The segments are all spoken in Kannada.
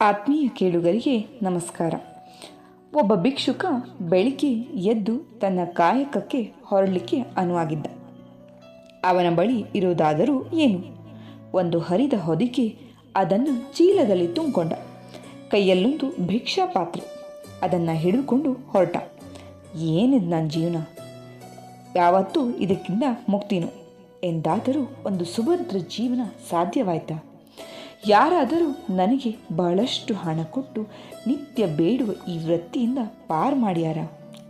ಆತ್ಮೀಯ ಕೇಳುಗರಿಗೆ ನಮಸ್ಕಾರ. ಒಬ್ಬ ಭಿಕ್ಷುಕ ಬೆಳಿಗ್ಗೆ ಎದ್ದು ತನ್ನ ಕಾಯಕಕ್ಕೆ ಹೊರಡಲಿಕ್ಕೆ ಅನುವಾಗಿದ್ದ. ಅವನ ಬಳಿ ಇರುವುದಾದರೂ ಏನು? ಒಂದು ಹರಿದ ಹೊದಿಕೆ ಅದನ್ನು ಚೀಲದಲ್ಲಿ ತುಂಬಿಕೊಂಡ. ಕೈಯಲ್ಲೊಂದು ಭಿಕ್ಷಾ ಪಾತ್ರೆ ಅದನ್ನು ಹಿಡಿದುಕೊಂಡು ಹೊರಟ. ಏನಿದು ನನ್ನ ಜೀವನ? ಯಾವತ್ತೂ ಇದಕ್ಕಿಂತ ಮುಕ್ತಿನು ಎಂದಾದರೂ ಒಂದು ಸುಭದ್ರ ಜೀವನ ಸಾಧ್ಯವಾಯ್ತಾ? ಯಾರಾದರೂ ನನಗೆ ಬಹಳಷ್ಟು ಹಣ ಕೊಟ್ಟು ನಿತ್ಯ ಬೇಡುವ ಈ ವೃತ್ತಿಯಿಂದ ಪಾರು ಮಾಡ್ಯಾರ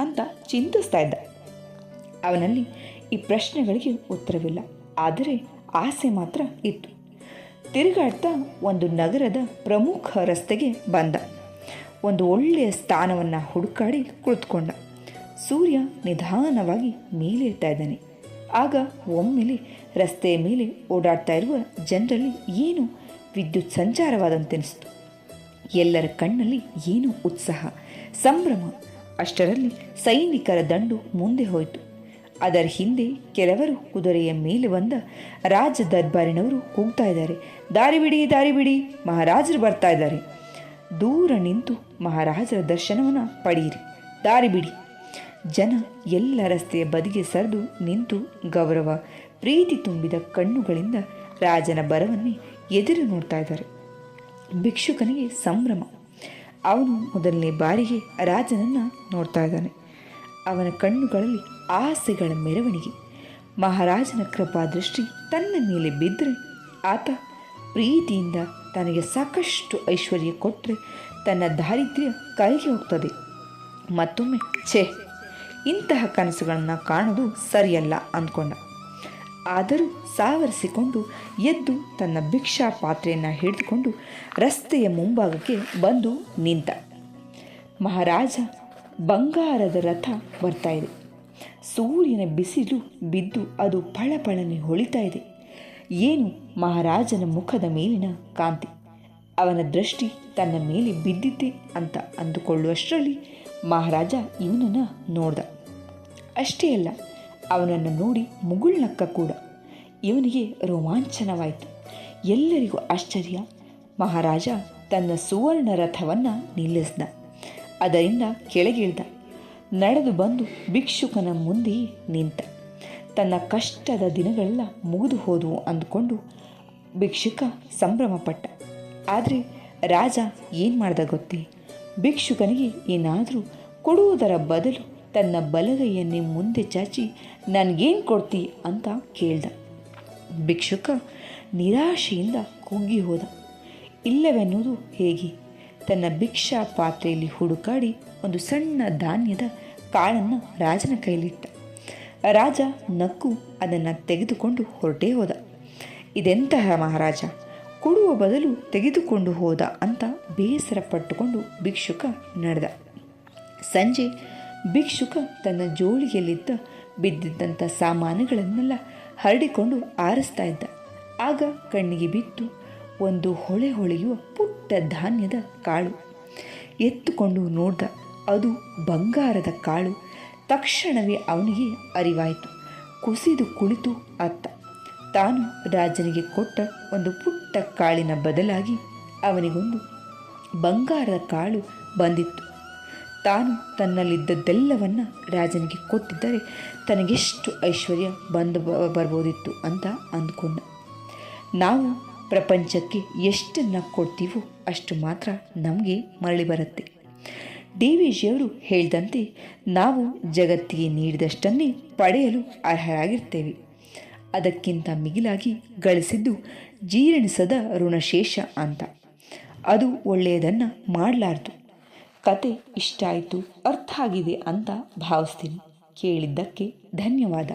ಅಂತ ಚಿಂತಿಸ್ತಾ ಇದ್ದ. ಅವನಲ್ಲಿ ಈ ಪ್ರಶ್ನೆಗಳಿಗೆ ಉತ್ತರವಿಲ್ಲ, ಆದರೆ ಆಸೆ ಮಾತ್ರ ಇತ್ತು. ತಿರುಗಾಡ್ತಾ ಒಂದು ನಗರದ ಪ್ರಮುಖ ರಸ್ತೆಗೆ ಬಂದ. ಒಂದು ಒಳ್ಳೆಯ ಸ್ಥಾನವನ್ನು ಹುಡುಕಾಡಿ ಕುಳಿತುಕೊಂಡ. ಸೂರ್ಯ ನಿಧಾನವಾಗಿ ಮೇಲೇರ್ತಾ ಇದ್ದಾನೆ. ಆಗ ಒಮ್ಮೆಲೆ ರಸ್ತೆಯ ಮೇಲೆ ಓಡಾಡ್ತಾ ಇರುವ ಜನರಲ್ಲಿ ಏನು ವಿದ್ಯುತ್ ಸಂಚಾರವಾದಂತೆನಿಸಿತು. ಎಲ್ಲರ ಕಣ್ಣಲ್ಲಿ ಏನು ಉತ್ಸಾಹ, ಸಂಭ್ರಮ. ಅಷ್ಟರಲ್ಲಿ ಸೈನಿಕರ ದಂಡು ಮುಂದೆ ಹೋಯಿತು. ಅದರ ಹಿಂದೆ ಕೆಲವರು ಕುದುರೆಯ ಮೇಲೆ ಬಂದ ರಾಜ ದರ್ಬಾರಿನವರು ಕೂಗ್ತಾ ಇದ್ದಾರೆ. ದಾರಿ ಬಿಡಿ ದಾರಿ ಬಿಡಿ, ಮಹಾರಾಜರು ಬರ್ತಾ ಇದ್ದಾರೆ. ದೂರ ನಿಂತು ಮಹಾರಾಜರ ದರ್ಶನವನ್ನು ಪಡೆಯಿರಿ. ದಾರಿ ಬಿಡಿ. ಜನ ಎಲ್ಲ ರಸ್ತೆಯ ಬದಿಗೆ ಸರಿದು ನಿಂತು ಗೌರವ, ಪ್ರೀತಿ ತುಂಬಿದ ಕಣ್ಣುಗಳಿಂದ ರಾಜನ ಬರವನ್ನೇ ಎದುರು ನೋಡ್ತಾ ಇದ್ದಾರೆ. ಭಿಕ್ಷುಕನಿಗೆ ಸಂಭ್ರಮ. ಅವನು ಮೊದಲನೇ ಬಾರಿಗೆ ರಾಜನನ್ನು ನೋಡ್ತಾ ಇದ್ದಾನೆ. ಅವನ ಕಣ್ಣುಗಳಲ್ಲಿ ಆಸೆಗಳ ಮೆರವಣಿಗೆ. ಮಹಾರಾಜನ ಕೃಪಾ ದೃಷ್ಟಿ ತನ್ನ ಮೇಲೆ ಬಿದ್ದರೆ ಆತ ಪ್ರೀತಿಯಿಂದ ತನಗೆ ಸಾಕಷ್ಟು ಐಶ್ವರ್ಯ ಕೊಟ್ಟರೆ ತನ್ನ ದಾರಿದ್ರ್ಯ ಕರಗಿ ಹೋಗ್ತದೆ. ಮತ್ತೊಮ್ಮೆ ಛೇ, ಇಂತಹ ಕನಸುಗಳನ್ನು ಕಾಣೋದು ಸರಿಯಲ್ಲ ಅಂದ್ಕೊಂಡ. ಆದರೂ ಸಾವರಿಸಿಕೊಂಡು ಎದ್ದು ತನ್ನ ಭಿಕ್ಷಾ ಪಾತ್ರೆಯನ್ನು ಹಿಡಿದುಕೊಂಡು ರಸ್ತೆಯ ಮುಂಭಾಗಕ್ಕೆ ಬಂದು ನಿಂತ. ಮಹಾರಾಜ, ಬಂಗಾರದ ರಥ ಬರ್ತಾ ಇದೆ. ಸೂರ್ಯನ ಬಿಸಿಲು ಬಿದ್ದು ಅದು ಫಳಫಳನೆ ಹೊಳಿತಾ ಇದೆ. ಏನು ಮಹಾರಾಜನ ಮುಖದ ಮೇಲಿನ ಕಾಂತಿ? ಅವನ ದೃಷ್ಟಿ ತನ್ನ ಮೇಲೆ ಬಿದ್ದಿದ್ದೆ ಅಂತ ಅಂದುಕೊಳ್ಳುವಷ್ಟರಲ್ಲಿ ಮಹಾರಾಜ ಇವನನ್ನು ನೋಡ್ದ. ಅಷ್ಟೇ ಅಲ್ಲ ಅವನನ್ನು ನೋಡಿ ಮುಗುಳ್ನಕ್ಕ ಕೂಡ. ಇವನಿಗೆ ರೋಮಾಂಚನವಾಯಿತು. ಎಲ್ಲರಿಗೂ ಆಶ್ಚರ್ಯ. ಮಹಾರಾಜ ತನ್ನ ಸುವರ್ಣ ರಥವನ್ನು ನಿಲ್ಲಿಸ್ದ. ಅದರಿಂದ ಕೆಳಗಿಳ್ದ. ನಡೆದು ಬಂದು ಭಿಕ್ಷುಕನ ಮುಂದೆ ನಿಂತ. ತನ್ನ ಕಷ್ಟದ ದಿನಗಳೆಲ್ಲ ಮುಗಿದು ಹೋದವು ಅಂದುಕೊಂಡು ಭಿಕ್ಷುಕ ಸಂಭ್ರಮಪಟ್ಟ. ಆದರೆ ರಾಜ ಏನು ಮಾಡ್ದ ಗೊತ್ತೇ? ಭಿಕ್ಷುಕನಿಗೆ ಏನಾದರೂ ಕೊಡುವುದರ ಬದಲು ತನ್ನ ಬಲಗೈಯನ್ನೇ ಮುಂದೆ ಚಾಚಿ, ನನಗೇನು ಕೊಡ್ತಿ? ಅಂತ ಕೇಳ್ದ. ಭಿಕ್ಷುಕ ನಿರಾಶೆಯಿಂದ ಕುಗ್ಗಿ ಹೋದ. ಇಲ್ಲವೆನ್ನುವುದು ಹೇಗೆ? ತನ್ನ ಭಿಕ್ಷಾ ಪಾತ್ರೆಯಲ್ಲಿ ಹುಡುಕಾಡಿ ಒಂದು ಸಣ್ಣ ಧಾನ್ಯದ ಕಾಳನ್ನು ರಾಜನ ಕೈಲಿಟ್ಟ. ರಾಜ ನಕ್ಕು ಅದನ್ನು ತೆಗೆದುಕೊಂಡು ಹೊರಟೇ ಹೋದ. ಇದೆಂತಹ ಮಹಾರಾಜ? ಕೊಡುವ ಬದಲು ತೆಗೆದುಕೊಂಡು ಹೋದ ಅಂತ ಬೇಸರ ಪಟ್ಟುಕೊಂಡು ಭಿಕ್ಷುಕ ನಡೆದ. ಸಂಜೆ ಭಿಕ್ಷುಕ ತನ್ನ ಜೋಳಿಯಲ್ಲಿದ್ದ ಬಿದ್ದಿದ್ದಂಥ ಸಾಮಾನುಗಳನ್ನೆಲ್ಲ ಹರಡಿಕೊಂಡು ಆರಿಸ್ತಾ ಇದ್ದ. ಆಗ ಕಣ್ಣಿಗೆ ಬಿತ್ತು ಒಂದು ಹೊಳೆ ಹೊಳೆಯುವ ಪುಟ್ಟ ಧಾನ್ಯದ ಕಾಳು ಎತ್ತುಕೊಂಡು ನೋಡ್ದ. ಅದು ಬಂಗಾರದ ಕಾಳು. ತಕ್ಷಣವೇ ಅವನಿಗೆ ಅರಿವಾಯಿತು. ಕುಸಿದು ಕುಳಿತು ಅತ್ತ. ತಾನು ರಾಜನಿಗೆ ಕೊಟ್ಟ ಒಂದು ಪುಟ್ಟ ಕಾಳಿನ ಬದಲಾಗಿ ಅವನಿಗೊಂದು ಬಂಗಾರದ ಕಾಳು ಬಂದಿತ್ತು. ತಾನು ತನ್ನಲ್ಲಿದ್ದದ್ದೆಲ್ಲವನ್ನು ರಾಜನಿಗೆ ಕೊಟ್ಟಿದ್ದರೆ ತನಗೆಷ್ಟು ಐಶ್ವರ್ಯ ಬಂದು ಬರ್ಬೋದಿತ್ತು ಅಂತ ಅಂದ್ಕೊಂಡ. ನಾವು ಪ್ರಪಂಚಕ್ಕೆ ಎಷ್ಟನ್ನು ಕೊಡ್ತೀವೋ ಅಷ್ಟು ಮಾತ್ರ ನಮಗೆ ಮರಳಿ ಬರುತ್ತೆ. ಡಿ ವಿ ಜಿಯವರು ಹೇಳಿದಂತೆ ನಾವು ಜಗತ್ತಿಗೆ ನೀಡಿದಷ್ಟನ್ನೇ ಪಡೆಯಲು ಅರ್ಹರಾಗಿರ್ತೇವೆ. ಅದಕ್ಕಿಂತ ಮಿಗಿಲಾಗಿ ಗಳಿಸಿದ್ದು ಜೀರ್ಣಿಸದ ಋಣಶೇಷ ಅಂತ. ಅದು ಒಳ್ಳೆಯದನ್ನು ಮಾಡಲಾರ್ದು. ಕತೆ ಇಷ್ಟ ಆಯಿತು ಅರ್ಥ ಆಗಿದೆ ಅಂತ ಭಾವಿಸ್ತೀನಿ. ಕೇಳಿದ್ದಕ್ಕೆ ಧನ್ಯವಾದ.